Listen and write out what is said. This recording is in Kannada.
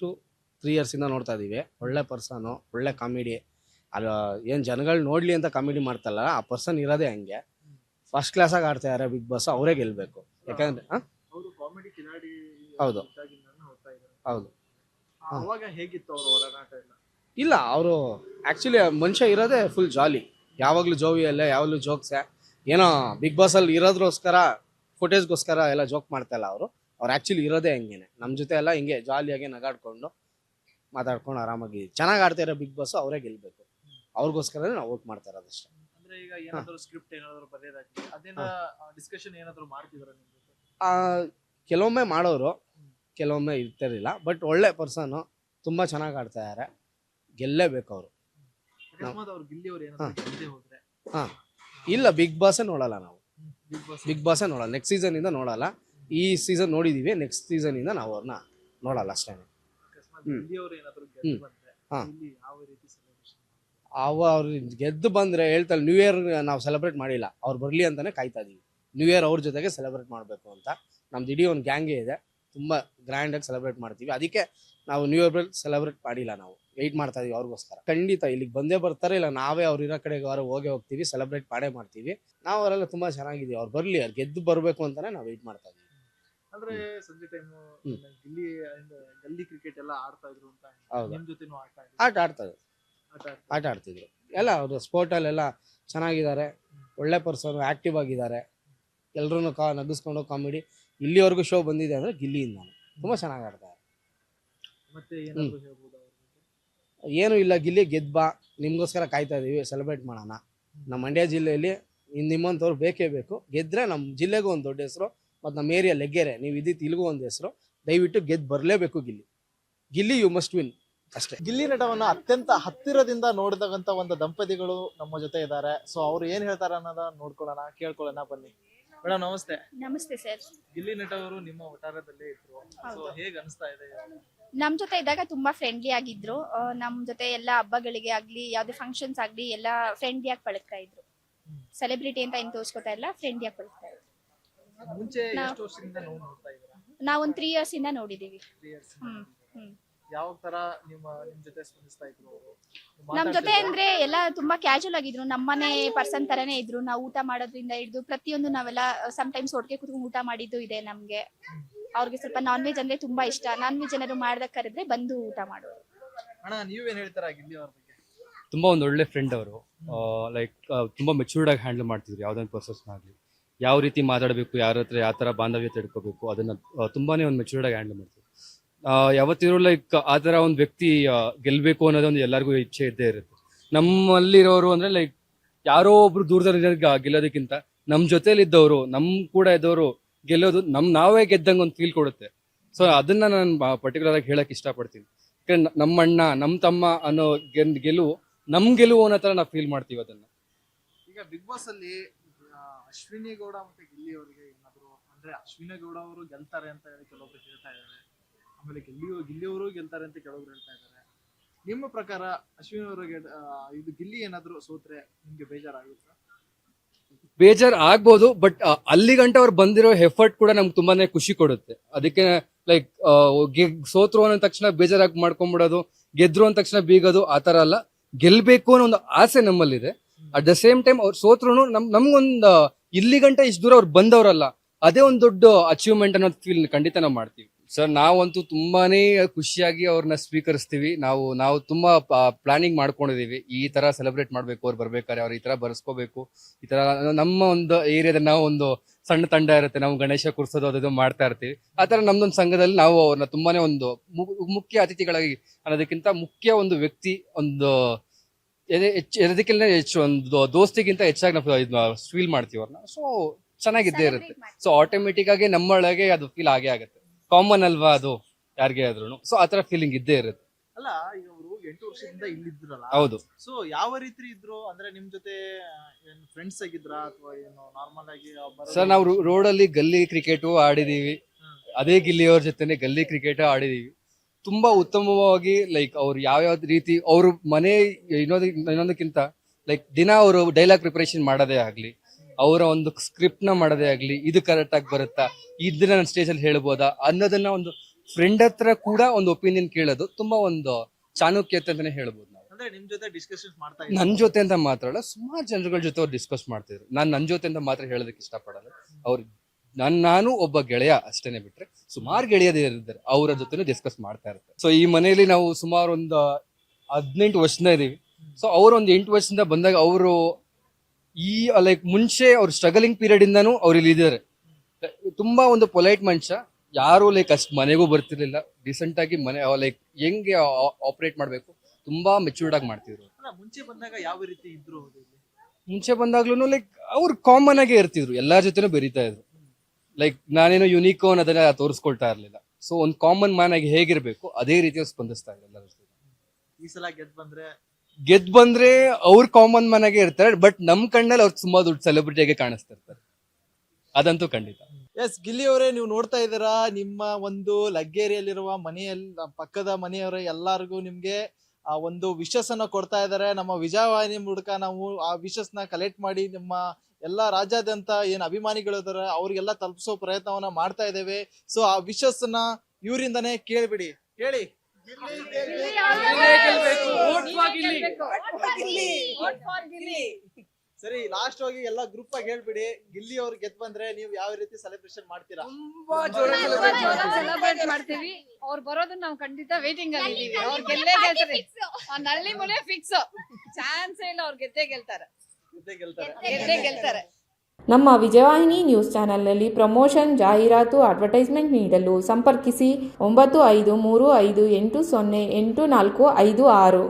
ಟು ತ್ರೀ ಇಯರ್ಸಿಂದ ನೋಡ್ತಾ ಇದ್ದೀವಿ ಒಳ್ಳೆ ಪರ್ಸನು ಒಳ್ಳೆ ಕಾಮಿಡಿ ಅಲ್ಲ ಏನು ಜನಗಳು ನೋಡಲಿ ಅಂತ ಕಾಮಿಡಿ ಮಾಡ್ತಲ್ಲ ಆ ಪರ್ಸನ್ ಇರೋದೇ ಹಂಗೆ. ಫಸ್ಟ್ ಕ್ಲಾಸಾಗಿ ಆಡ್ತಾ ಇದ್ದಾರೆ ಬಿಗ್ ಬಾಸ್ ಅವರೇ ಗೆಲ್ಲಬೇಕು ಯಾಕಂದ್ರೆ ಹೌದು. ಹೌದು. ಇಲ್ಲ ಅವರು ಆ್ಯಕ್ಚುಲಿ ಮನುಷ್ಯ ಇರೋದೇ ಫುಲ್ ಜಾಲಿ ಯಾವಾಗಲೂ ಜೋವಿಯಲ್ಲೇ ಯಾವಾಗಲೂ ಜೋಕ್ಸೆ ಏನೋ ಬಿಗ್ ಬಾಸಲ್ಲಿ ಇರೋದ್ರೋಸ್ಕರ ಫುಟೇಜ್ಗೋಸ್ಕರ ಎಲ್ಲ ಜೋಕ್ ಮಾಡ್ತಾಯಿಲ್ಲ ಅವರು. ಅವ್ರು ಆ್ಯಕ್ಚುಲಿ ಇರೋದೇ ಹಂಗೇನೆ. ನಮ್ಮ ಜೊತೆ ಎಲ್ಲ ಹಿಂಗೆ ಜಾಲಿಯಾಗಿ ನಗಾಡ್ಕೊಂಡು ಮಾತಾಡ್ಕೊಂಡು ಆರಾಮಾಗಿ ಚೆನ್ನಾಗಿ ಆಡ್ತಾ ಇರೋ ಬಿಗ್ ಬಾಸ್ ಅವರೇ ಗೆಲ್ಲಬೇಕು ಅವ್ರಿಗೋಸ್ಕರನೇ ನಾವು ವೋಟ್ ಮಾಡ್ತಾ ಇರೋದು ಅಷ್ಟೇ. ಅಂದ್ರೆ ಈಗ ಏನಾದ್ರು ಸ್ಕ್ರಿಪ್ಟ್ ಏನಾದ್ರು ಬರೆಯೋದಾಗ್ಲಿ ಅದನ್ನ ಡಿಸ್ಕಷನ್ ಏನಾದ್ರು ಮಾಡ್ತಿದಾರ ಜೊತೆ? ಆ, ಕೆಲವೊಮ್ಮೆ ಮಾಡೋರು ಕೆಲವೊಮ್ಮೆ ಇರ್ತಿರಲಿಲ್ಲ ಬಟ್ ಒಳ್ಳೆ ಪರ್ಸನು ತುಂಬ ಚೆನ್ನಾಗಿ ಆಡ್ತಾ ಇದ್ದಾರೆ ಗೆಲ್ಲೇಬೇಕು ಅವರು. ಅಕಸ್ಮಾತ್ ಅವ್ರು ಗಿಲ್ಲಿ ಅವ್ರು ಏನಾದ್ರು ಗೆಲ್ಲದೆ ಹೋದ್ರೆ? ಇಲ್ಲ ಬಿಗ್ ಬಾಸೇ ನೋಡಲ್ಲ ನಾವು. ಬಿಗ್ ಬಾಸ್ ಬಿಗ್ ಬಾಸೇ ನೋಡಲ್ಲ. ನೆಕ್ಸ್ಟ್ ಸೀಸನಿಂದ ನೋಡಲ್ಲ. ಈ ಸೀಸನ್ ನೋಡಿದೀವಿ ನೆಕ್ಸ್ಟ್ ಸೀಸನ್ ಇಂದ ನಾವು ಅವ್ರನ್ನ ನೋಡಲ್ಲ ಅಷ್ಟೇ. ಹಾ. ಅವ ಅವ್ರು ಗೆದ್ದು ಬಂದರೆ ಹೇಳ್ತಾರೆ ನ್ಯೂ ಇಯರ್ ನಾವು ಸೆಲೆಬ್ರೇಟ್ ಮಾಡಿಲ್ಲ ಅವ್ರು ಬರಲಿ ಅಂತಲೇ ಕಾಯ್ತಾ ಇದೀವಿ. ನ್ಯೂ ಇಯರ್ ಅವ್ರ ಜೊತೆಗೆ ಸೆಲೆಬ್ರೇಟ್ ಮಾಡಬೇಕು ಅಂತ. ನಮ್ದು ಇಡೀ ಒಂದು ಗ್ಯಾಂಗೇ ಇದೆ ತುಂಬ ಗ್ರ್ಯಾಂಡಾಗಿ ಸೆಲೆಬ್ರೇಟ್ ಮಾಡ್ತೀವಿ. ಅದಕ್ಕೆ ನಾವು ನ್ಯೂ ಇಯರ್ ಸೆಲೆಬ್ರೇಟ್ ಮಾಡಿಲ್ಲ ನಾವು ವೆಯ್ಟ್ ಮಾಡ್ತಾ ಇದೀವಿ ಅವ್ರಿಗೋಸ್ಕರ. ಖಂಡಿತ ಇಲ್ಲಿಗೆ ಬಂದೇ ಬರ್ತಾರೆ ಇಲ್ಲ ನಾವೇ ಅವ್ರು ಇರೋ ಕಡೆಗೆ ಅವರು ಹೋಗೇ ಹೋಗ್ತೀವಿ ಸೆಲೆಬ್ರೇಟ್ ಮಾಡೇ ಮಾಡ್ತೀವಿ. ನಾವು ಅವರೆಲ್ಲ ತುಂಬ ಚೆನ್ನಾಗಿದ್ದೀವಿ ಅವ್ರು ಬರಲಿ ಅವ್ರು ಗೆದ್ದು ಬರಬೇಕು ಅಂತಲೇ ನಾವು ವೆಯ್ಟ್ ಮಾಡ್ತಾ ಇದೀವಿ. ಅಂದ್ರೆ ಸಂಜೆ ಟೈಮ್. ಗಿಲ್ಲಿ ಗಲ್ಲಿ ಕ್ರಿಕೆಟ್ ಎಲ್ಲ ಆಡ್ತಾ ಇದ್ರು ಅಂತ ಹೌದು. ನಿಮ್ ಜೊತೆನೂ ಆಡ್ತಾ ಇದ್ರು ಆಟ ಆಡ್ತಾರೆ. ಆಟ ಆಡ್ತಾ ಆಟ ಆಡ್ತಿದ್ರು. ಎಲ್ಲ ಅವರು ಸ್ಪೋರ್ಟಲ್ಲೆಲ್ಲ ಚೆನ್ನಾಗಿದ್ದಾರೆ. ಒಳ್ಳೆ ಪರ್ಸನ್ ಆಕ್ಟಿವ್ ಆಗಿದ್ದಾರೆ. ಎಲ್ಲರೂ ಕಾ ನಗಿಸ್ಕೊಂಡು ಕಾಮಿಡಿ ಇಲ್ಲಿವರೆಗೂ ಶೋ ಬಂದಿದೆ ಅಂದ್ರೆ ಗಿಲ್ಲಿಯಿಂದ ತುಂಬಾ ಚೆನ್ನಾಗಿ ಆಡ್ತಾರೆ. ಮತ್ತೆ ಏನಾದ್ರು ಹೇಳ್ಬೋದು ಅವ್ರ ಬಗ್ಗೆ? ಏನು ಇಲ್ಲ ಗಿಲ್ಲಿ ಗೆದ್ಬಾ ಬಾ. ನಿಮಗೋಸ್ಕರ ಕಾಯ್ತಾ ಇದೀವಿ ಸೆಲೆಬ್ರೇಟ್ ಮಾಡೋಣ. ನಮ್ಮ ಮಂಡ್ಯ ಜಿಲ್ಲೆಯಲ್ಲಿ ಇನ್ನು ನಿಮ್ಮಂಥವ್ರು ಬೇಕೇ ಬೇಕು. ಗೆದ್ರೆ ನಮ್ಮ ಜಿಲ್ಲೆಗೂ ಒಂದು ದೊಡ್ಡ ಹೆಸರು. ಮತ್ತು ನಮ್ಮ ಏರಿಯಾ ಲೆಗ್ಗೆರೆ ನೀವು ಇದ್ದಿದ್ದು ತಿಲುಗು ಒಂದು ಹೆಸರು ದಯವಿಟ್ಟು ಗೆದ್ದು ಬರಲೇಬೇಕು Gilli. Gilli you must win ಅಷ್ಟೇ. ಗಿಲ್ಲಿ ನಟವನ್ನ ಅತ್ಯಂತ ಹತ್ತಿರದಿಂದ ನೋಡಿದಂತ ಒಂದು ದಂಪತಿಗಳು ನಮ್ಮ ಜೊತೆ ಇದ್ದಾರೆ ಸೊ ಅವ್ರು ಏನ್ ಹೇಳ್ತಾರೆ ಅನ್ನೋದ ನೋಡ್ಕೊಳ್ಳೋಣ ಕೇಳ್ಕೊಳ್ಳೋಣ ಬನ್ನಿ. ಮೇಡಮ್ ನಮಸ್ತೆ. ನಮಸ್ತೆ ಸರ್. ಗಿಲ್ಲಿ ನಟ ಅವರು ನಿಮ್ಮ ವಟಾರದಲ್ಲಿ ಇದ್ರು. ಸೊ ಹೇಗ್ ಅನಿಸ್ತಾ ಇದೆ ನಮ್ ಜೊತೆ ಇದ್ದಾಗ ತುಂಬಾ ಫ್ರೆಂಡ್ಲಿ ಆಗಿದ್ರು. ಆ, ನಮ್ ಜೊತೆ ಎಲ್ಲ ಹಬ್ಬಗಳಿಗೆ ಆಗ್ಲಿ ಯಾವ್ದೇ ಫಂಕ್ಷನ್ಸ್ ಆಗ್ಲಿ ಎಲ್ಲ ಫ್ರೆಂಡ್ಲಿ ಆಗಿ ಪಳಗ್ತಾ ಇದ್ರು. ಸೆಲೆಬ್ರಿಟಿ ಅಂತ ಏನ್ ತೋರ್ಸ್ಕೊತಾ ಇಲ್ಲ ಫ್ರೆಂಡ್ಲಿ ಆಗಿ ಪಳಗ್ತಾ ಇದ್ರು. ಮುಂಚೆ ಎಷ್ಟು ವರ್ಷದಿಂದ ನಾವು ನೋಡ್ತಾ ಇದ್ದೀರಾ? ನಾವ್ ಒಂದು ತ್ರೀ ಇಯರ್ಸ್ ಇಂದ ನೋಡಿದೀವಿ. Three years hmm hmm. ಯಾವ ತರ ನಿಮ್ಮ ನಿಮ್ ಜೊತೆ ಸ್ಪಂದಿಸ್ತಾ ಇದ್ರು ನಮ್ಮ ನಮ್ ಜೊತೆ ಅಂದ್ರೆ ಎಲ್ಲ ತುಂಬಾ ಕ್ಯಾಶುವಲ್ ಆಗಿದ್ರು. ನಮ್ಮನೆ ಪರ್ಸನ್ ತರನೇ ಇದ್ರು. ನಾವು ಊಟ ಮಾಡೋದ್ರಿಂದ ಹಿಡಿದು ಪ್ರತಿಯೊಂದು ನಾವೆಲ್ಲ ಸಮ್ ಟೈಮ್ಸ್ ಒಟ್ಟಿಗೆ ಕುತ್ಕೊಂಡು ಊಟ ಮಾಡಿದ್ದು ಇದೆ ನಮ್ಗೆ. ಅವ್ರಿಗೆ ಸ್ವಲ್ಪ ನಾನ್ ವೆಜ್ ಅಂದ್ರೆ ತುಂಬಾ ಇಷ್ಟ. ನಾನ್ ವೆಜ್ ಏನಾದ್ರು ಮಾಡ್ದಾಗ ಕರೆದ್ರೆ ಬಂದು ಊಟ ಮಾಡೋರು ಅಣ್ಣ ನೀವೇನ್ ಹೇಳ್ತಾರ ಗಿಲ್ಲಿ ಅವ್ರ ಬಗ್ಗೆ? ತುಂಬ ಒಂದು ಒಳ್ಳೆ ಫ್ರೆಂಡ್ ಅವರು. ಲೈಕ್ ತುಂಬಾ ಮೆಚೂರ್ಡ್ ಆಗಿ ಹ್ಯಾಂಡಲ್ ಮಾಡ್ತಿದ್ರು. ಯಾವುದೊಂದು ಪ್ರೊಸೆಸ್ನಾಗಲಿ ಯಾವ ರೀತಿ ಮಾತಾಡಬೇಕು ಯಾರ ಹತ್ರ ಯಾವ ಥರ ಬಾಂಧವ್ಯ ತಿಳ್ಕೋಬೇಕು ಅದನ್ನು ತುಂಬಾನೇ ಒಂದು ಮೆಚೂರ್ಡ್ ಆಗಿ ಹ್ಯಾಂಡಲ್ ಮಾಡ್ತೀವಿ. ಆ, ಯಾವತ್ತಿದ್ರು ಲೈಕ್ ಆ ಥರ ಒಂದು ವ್ಯಕ್ತಿ ಗೆಲ್ಬೇಕು ಅನ್ನೋದೊಂದು ಎಲ್ಲರಿಗೂ ಇಚ್ಛೆ ಇದ್ದೇ ಇರುತ್ತೆ. ನಮ್ಮಲ್ಲಿರೋರು ಅಂದರೆ ಲೈಕ್ ಯಾರೋ ಒಬ್ರು ದೂರದಲ್ಲಿ ಗೆಲ್ಲೋದಕ್ಕಿಂತ ನಮ್ಮ ಜೊತೆಲಿದ್ದವರು ನಮ್ಮ ಕೂಡ ಇದ್ದವರು ಗೆಲ್ಲೋದು ನಮ್ ನಾವೇ ಗೆದ್ದಂಗೆ ಒಂದು ಫೀಲ್ ಕೊಡುತ್ತೆ. ಸೊ ಅದನ್ನ ನಾನು ಪರ್ಟಿಕ್ಯುಲರ್ ಆಗಿ ಹೇಳಕ್ ಇಷ್ಟಪಡ್ತೀನಿ. ನಮ್ಮ ಅಣ್ಣ ನಮ್ಮ ತಮ್ಮ ಅನ್ನೋ ಗೆಲ್- ಗೆಲುವು ನಮ್ ಗೆಲುವು ಅನ್ನೋ ತರ ನಾವು ಫೀಲ್ ಮಾಡ್ತೀವಿ ಅದನ್ನ. ಈಗ ಬಿಗ್ ಬಾಸ್ ಅಲ್ಲಿ ಅಶ್ವಿನಿ ಗೌಡ ಮತ್ತೆ ಗಿಲ್ಲಿ ಅವರಿಗೆ ಏನಾದ್ರು ಅಂದ್ರೆ ಅಶ್ವಿನಿ ಗೌಡ ಅವರು ಗೆಲ್ತಾರೆ ಅಂತ ಹೇಳಿ ಕೆಲವೊಬ್ರು ಹೇಳ್ತಾ ಇದ್ದಾರೆ ಆಮೇಲೆ ಗಿಲ್ಲಿ ಗಿಲ್ಲಿ ಅವರು ಗೆಲ್ತಾರೆ ಅಂತ ಕೆಲವೊಬ್ರು ಹೇಳ್ತಾ ಇದ್ದಾರೆ ನಿಮ್ಮ ಪ್ರಕಾರ ಅಶ್ವಿನಿ ಅವರಿಗೆ ಆ, ಇದು ಗಿಲ್ಲಿ ಏನಾದ್ರು ಸೋತ್ರೆ ನಿಮ್ಗೆ ಬೇಜಾರಾಗುತ್ತಾ? ಬೇಜಾರ್ ಆಗ್ಬೋದು ಬಟ್ ಅಲ್ಲಿ ಗಂಟ ಅವ್ರು ಬಂದಿರೋ ಎಫರ್ಟ್ ಕೂಡ ನಮ್ಗೆ ತುಂಬಾನೇ ಖುಷಿ ಕೊಡುತ್ತೆ. ಅದಕ್ಕೆ ಲೈಕ್ ಸೋತ್ರು ಅನ್ನೋ ತಕ್ಷಣ ಬೇಜಾರಾಗಿ ಮಾಡ್ಕೊಂಡ್ಬಿಡೋದು ಗೆದ್ರು ಅಂದ ತಕ್ಷಣ ಬೀಗೋದು ಆ ತರ ಅಲ್ಲ. ಗೆಲ್ಬೇಕು ಅನ್ನೋ ಒಂದು ಆಸೆ ನಮ್ಮಲ್ಲಿದೆ. ಅಟ್ ದ ಸೇಮ್ ಟೈಮ್ ಅವ್ರು ಸೋತ್ರು ನಮ್ ನಮ್ಗೊಂದು ಇಲ್ಲಿ ಗಂಟ ಇಷ್ಟು ದೂರ ಅವ್ರು ಬಂದವರಲ್ಲ, ಅದೇ ಒಂದು ದೊಡ್ಡ ಅಚೀವ್ಮೆಂಟ್ ಅನ್ನೋ ಫೀಲ್ ಖಂಡಿತ ನಾವು ಮಾಡ್ತೀವಿ. ಸರ್ ನಾವಂತೂ ತುಂಬಾನೇ ಖುಷಿಯಾಗಿ ಅವ್ರನ್ನ ಸ್ವೀಕರಿಸ್ತೀವಿ. ನಾವು ನಾವು ತುಂಬಾ ಪ್ಲಾನಿಂಗ್ ಮಾಡ್ಕೊಂಡಿದೀವಿ. ಈ ತರ ಸೆಲೆಬ್ರೇಟ್ ಮಾಡ್ಬೇಕು, ಅವ್ರು ಬರ್ಬೇಕಾದ್ರೆ ಅವ್ರು ಈ ತರ ಬರ್ಸ್ಕೋಬೇಕು. ಈ ತರ ನಮ್ಮ ಒಂದು ಏರಿಯಾದ ನಾವು ಒಂದು ಸಣ್ಣ ತಂಡ ಇರುತ್ತೆ. ನಾವು ಗಣೇಶ ಕುರ್ಸೋದು, ಅದು ಮಾಡ್ತಾ ಇರ್ತೀವಿ. ಆ ತರ ನಮ್ದೊಂದು ಸಂಘದಲ್ಲಿ ನಾವು ಅವ್ರನ್ನ ತುಂಬಾನೇ ಒಂದು ಮುಖ್ಯ ಅತಿಥಿಗಳಾಗಿ ಅನ್ನೋದಕ್ಕಿಂತ ಮುಖ್ಯ ಒಂದು ವ್ಯಕ್ತಿ, ಒಂದು ಎದೆ- ಹೆಚ್ಚು ಒಂದು ದೋಸ್ತಿಗಿಂತ ಹೆಚ್ಚಾಗಿ ನಾವು ಫೀಲ್ ಮಾಡ್ತೀವಿ ಅವ್ರನ್ನ. ಸೊ ಚೆನ್ನಾಗಿದ್ದೇ ಇರುತ್ತೆ. ಸೊ ಆಟೋಮೆಟಿಕ್ ಆಗಿ ನಮ್ಮೊಳಗೆ ಅದು ಫೀಲ್ ಆಗೇ ಆಗುತ್ತೆ. ಕಾಮನ್ ಅಲ್ವಾ ಅದು? ಯಾರಿಗೆ ಆದ್ರೂ ಸೊ ಆ ತರ ಫೀಲಿಂಗ್ ಇದ್ದೇ ಇರುತ್ತೆ. ಅಲ್ಲ ಈಗ ಅವರು ಎಂಟು ವರ್ಷದಿಂದ ಇಲ್ಲಿದ್ರಲ್ಲ. ಹೌದು. ಸೊ ಯಾವ ರೀತಿ ಇದ್ರು ಅಂದ್ರೆ ನಿಮ್ ಜೊತೆ ಏನ್ ಫ್ರೆಂಡ್ಸ್ ಆಗಿದ್ರ ಅಥವಾ ಏನು ನಾರ್ಮಲ್ ಆಗಿ ಸರ್ ನಾವು ರೋಡಲ್ಲಿ ಗಲ್ಲಿ ಕ್ರಿಕೆಟು ಆಡಿದೀವಿ. ಅದೇ ಗಿಲ್ಲಿಯವ್ರ ಜೊತೆನೆ ಗಲ್ಲಿ ಕ್ರಿಕೆಟ್ ಆಡಿದೀವಿ. ತುಂಬಾ ಉತ್ತಮವಾಗಿ ಲೈಕ್ ಅವ್ರು ಯಾವ ರೀತಿ ಅವ್ರ ಮನೆ ಇನ್ನೊಂದು ಇನ್ನೊಂದಕ್ಕಿಂತ ಲೈಕ್ ದಿನ ಅವರು ಡೈಲಾಗ್ ಪ್ರಿಪರೇಷನ್ ಮಾಡೋದೇ ಆಗ್ಲಿ ಅವರ ಒಂದು ಸ್ಕ್ರಿಪ್ಟ್ನ ಮಾಡೋದೇ ಆಗ್ಲಿ ಇದು ಕರೆಕ್ಟ್ ಆಗಿ ಬರುತ್ತಾ ಇದನ್ನ ನಾನು ಸ್ಟೇಜ್ ಅಲ್ಲಿ ಹೇಳ್ಬೋದಾ ಅನ್ನೋದನ್ನ ಒಂದು ಫ್ರೆಂಡ್ ಹತ್ರ ಕೂಡ ಒಂದು ಒಪಿನಿಯನ್ ಕೇಳೋದು ತುಂಬಾ ಒಂದು ಚಾಣಕ್ಯತೆ ಅಂತಾನೆ ಹೇಳ್ಬೋದು ನಾವು. ಅಂದ್ರೆ ನಿಮ್ ಜೊತೆ ಡಿಸ್ಕಷನ್ಸ್ ಮಾಡ್ತಾ ನನ್ ಜೊತೆ ಅಂತ ಮಾತ್ರ ಅಲ್ಲ ಸುಮಾರು ಜನರುಗಳ ಜೊತೆ ಅವ್ರು ಡಿಸ್ಕಸ್ ಮಾಡ್ತಿದ್ರು ನಾನು ನನ್ ಜೊತೆ ಅಂತ ಮಾತ್ರ ಹೇಳೋದಕ್ಕೆ ಇಷ್ಟಪಡಲ್ಲ. ಅವ್ರು ನನ್ ನಾನು ಒಬ್ಬ ಗೆಳೆಯ ಅಷ್ಟೇನೆ ಬಿಟ್ರೆ ಸುಮಾರು ಗೆಳೆಯದಿದ್ದಾರೆ ಅವರ ಜೊತೆನೂ ಡಿಸ್ಕಸ್ ಮಾಡ್ತಾ ಇರ್ತಾರೆ ಸೊ ಈ ಮನೆಯಲ್ಲಿ ನಾವು ಸುಮಾರು ಒಂದು ಹದಿನೆಂಟು ವರ್ಷದಿಂದ ಇದೀವಿ ಸೊ ಅವರು ಒಂದು ಎಂಟು ವರ್ಷದಿಂದ ಬಂದಾಗ ಅವರು ಈ ಲೈಕ್ ಮುಂಚೆ ಅವ್ರ ಸ್ಟ್ರಗಲಿಂಗ್ ಪೀರಿಯಡ್ ಇಂದಾನು ಅವ್ರು ಇಲ್ಲಿ ಇದ್ದಾರೆ. ತುಂಬಾ ಒಂದು ಪೊಲೈಟ್ ಮನುಷ್ಯ. ಯಾರು ಲೈಕ್ ಅಷ್ಟ್ ಮನೆಗೂ ಬರ್ತಿರ್ಲಿಲ್ಲ. ರೀಸೆಂಟ್ ಆಗಿ ಮನೆ ಲೈಕ್ ಹೆಂಗೆ ಆಪರೇಟ್ ಮಾಡ್ಬೇಕು? ತುಂಬಾ ಮೆಚೂರ್ಡ್ ಆಗಿ ಮಾಡ್ತಿದ್ರು. ಮುಂಚೆ ಬಂದಾಗ ಯಾವ ರೀತಿ ಇದ್ರು ಮುಂಚೆ ಬಂದಾಗ್ಲೂ ಲೈಕ್ ಅವ್ರು ಕಾಮನ್ ಆಗೇ ಇರ್ತಿದ್ರು. ಎಲ್ಲಾರ ಜೊತೆನೂ ಬೆರೀತಾ ಇದ್ರು. ಲೈಕ್ ನಾನೇನೋ ಯುನೀಕ್ ಅನ್ನೋದನ್ನ ತೋರಿಸ್ಕೊಳ್ತಾ ಇರಲಿಲ್ಲ. ಸೊ ಒಂದು ಕಾಮನ್ ಮ್ಯಾನ್ ಆಗಿ ಹೇಗಿರ್ಬೇಕು ಅದೇ ರೀತಿ ಸ್ಪಂದಿಸ್ತಾ ಇದೆ ಎಲ್ಲರ ಜೊತೆ. ಈ ಸಲ ಗೆದ್ ಬಂದ್ರೆ? ಗೆದ್ ಬಂದ್ರೆ ಅವ್ರ ಕಾಮನ್ ಮ್ಯಾನ್ ಆಗಿ ಇರ್ತಾರೆ ಬಟ್ ನಮ್ ಕಣ್ಣಲ್ಲಿ ಅವ್ರು ತುಂಬಾ ದೊಡ್ಡ ಸೆಲೆಬ್ರಿಟಿ ಆಗಿ ಕಾಣಿಸ್ತಾ ಇರ್ತಾರೆ ಅದಂತೂ ಖಂಡಿತ. ಎಸ್ ಗಿಲ್ಲಿ ಅವರೇ ನೀವು ನೋಡ್ತಾ ಇದ್ದೀರಾ ನಿಮ್ಮ ಒಂದು ಲಗ್ಗೇರಿಯಲ್ಲಿರುವ ಮನೆಯಲ್ಲಿ ಪಕ್ಕದ ಮನೆಯವರ ಎಲ್ಲಾರ್ಗೂ ನಿಮ್ಗೆ ಆ ಒಂದು ವಿಶಸ್ ಅನ್ನ ಕೊಡ್ತಾ ಇದ್ದಾರೆ. ನಮ್ಮ ವಿಜಯವಾಹಿನಿ ಮೂಲಕ ನಾವು ಆ ವಿಶಸ್ನ ಕಲೆಕ್ಟ್ ಮಾಡಿ ನಿಮ್ಮ ಎಲ್ಲಾ ರಾಜ್ಯಾದ್ಯಂತ ಏನ್ ಅಭಿಮಾನಿಗಳು ಇದಾರೆ ಅವ್ರಿಗೆಲ್ಲ ತಲುಪಿಸೋ ಪ್ರಯತ್ನವನ್ನ ಮಾಡ್ತಾ ಇದ್ದೇವೆ. ಸೊ ಆ ವಿಶಸ್ನ ಇವರಿಂದನೇ ಕೇಳ್ಬಿಡಿ. ಹೇಳಿ ಸರಿ ಲಾಸ್ಟ್ ಹೋಗಿ ಎಲ್ಲ ಗ್ರೂಪ್ ಆಗಿ ಹೇಳ್ಬಿಡಿ. ಗಿಲ್ಲಿ ಅವ್ರು ಗೆದ್ ಬಂದ್ರೆ ನೀವು ಯಾವ ರೀತಿ ಸೆಲೆಬ್ರೇಷನ್ ಮಾಡ್ತೀರಾ? ಸೆಲೆಬ್ರೇಟ್ ಮಾಡ್ತೀವಿ. ಅವ್ರು ಬರೋದನ್ನ ನಾವು ಖಂಡಿತ ವೇಟಿಂಗ್ ಅಲ್ಲಿ ಇದೀವಿ ಅವ್ರು ಗೆಲ್ಲೇ ಗೆಲ್ತಾರೆ. ಆ ನಳ್ಳಿ ಮುನೆ ಫಿಕ್ಸ್ ಚಾನ್ಸ್ ಇಲ್ಲ ಅವ್ರು ಗೆದ್ದೇ ಗೆಲ್ತಾರೆ. ಗೆದ್ದೇ ಗೆಲ್ತಾರೆ. ಗೆದ್ದೇ ಗೆಲ್ತಾರೆ. ನಮ್ಮ ವಿಜಯವಾಹಿನಿ ನ್ಯೂಸ್ ಚಾನೆಲ್ನಲ್ಲಿ ಪ್ರಮೋಷನ್ ಜಾಹೀರಾತು ಅಡ್ವರ್ಟೈಸ್ಮೆಂಟ್ ನೀಡಲು ಸಂಪರ್ಕಿಸಿ ಒಂಬತ್ತು ಐದು ಮೂರು ಐದು ಎಂಟು ಸೊನ್ನೆ ಎಂಟು ನಾಲ್ಕು ಐದು ಆರು.